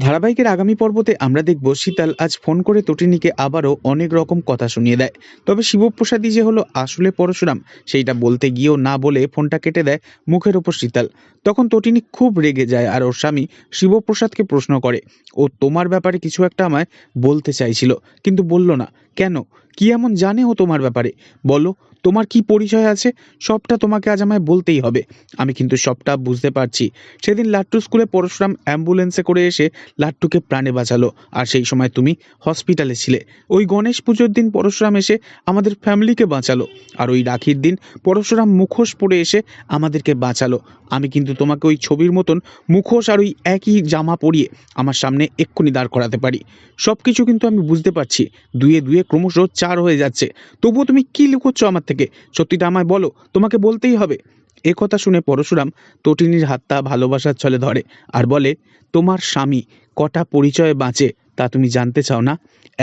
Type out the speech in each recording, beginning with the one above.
ধারাবাহিকের আগামী পর্বতে আমরা দেখব শীতাল আজ ফোন করে তটিনীকে আবারও অনেক রকম কথা শুনিয়ে দেয়। তবে শিবপ্রসাদী যে হলো আসলে পরশুরাম, সেইটা বলতে গিয়েও না বলে ফোনটা কেটে দেয় মুখের ওপর শীতাল। তখন তটিনী খুব রেগে যায় আর ওর স্বামী শিবপ্রসাদকে প্রশ্ন করে, ও তোমার ব্যাপারে কিছু একটা আমায় বলতে চাইছিল, কিন্তু বলল না। কেন? কি এমন জানে ও তোমার ব্যাপারে? বলো, তোমার কি পরিচয় আছে? সবটা তোমাকে আজ আমায় বলতেই হবে। আমি কিন্তু সবটা বুঝতে পারছি। সেদিন লাট্টু স্কুলে পরশুরাম অ্যাম্বুলেন্সে করে এসে লাট্টুকে প্রাণে বাঁচালো। আর সেই সময় তুমি হসপিটালে ছিলে। ওই গণেশ পুজোর দিন পরশুরাম এসে আমাদের ফ্যামিলিকে বাঁচালো। আর ওই রাখির দিন পরশুরাম মুখোশ পরে এসে আমাদেরকে বাঁচালো। আমি কিন্তু তোমাকে ওই ছবির মতন মুখোশ আর ওই একই জামা পরিয়ে আমার সামনে এক্ষুনি দাঁড় করাতে পারি। সব কিছু কিন্তু আমি বুঝতে পারছি। দুয়ে দুয়ে ক্রমশ চার হয়ে যাচ্ছে। তবুও তুমি কি লুকোচ্ছ আমার থেকে? সত্যিটা আমায় বলো, তোমাকে বলতেই হবে। এ কথা শুনে পরশুরাম তটিনীর হাতটা ভালোবাসার ছলে ধরে আর বলে, তোমার স্বামী কটা পরিচয়ে বাঁচে তা তুমি জানতে চাও না?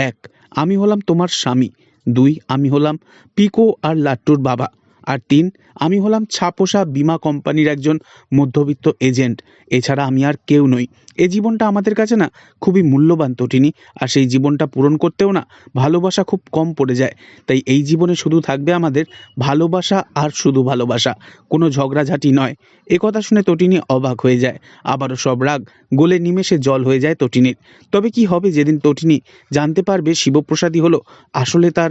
এক, আমি হলাম তোমার স্বামী। দুই, আমি হলাম পিকো আর লাট্টুর বাবা। আর তিন, আমি হলাম ছাপোষা বিমা কোম্পানির একজন মধ্যবিত্ত এজেন্ট। এছাড়া আমি আর কেউ নই। এই জীবনটা আমাদের কাছে না খুবই মূল্যবান তটিনী, আর সেই জীবনটা পূরণ করতেও না ভালোবাসা খুব কম পড়ে যায়। তাই এই জীবনে শুধু থাকবে আমাদের ভালোবাসা আর শুধু ভালোবাসা, কোনো ঝগড়াঝাটি নয়। এ কথা শুনে তটিনী অবাক হয়ে যায়। আবারও সব রাগ, গোলে নিমেষে জল হয়ে যায় তটিনীর। তবে কি হবে যেদিন তটিনী জানতে পারবে শিবপ্রসাদী হলো আসলে তার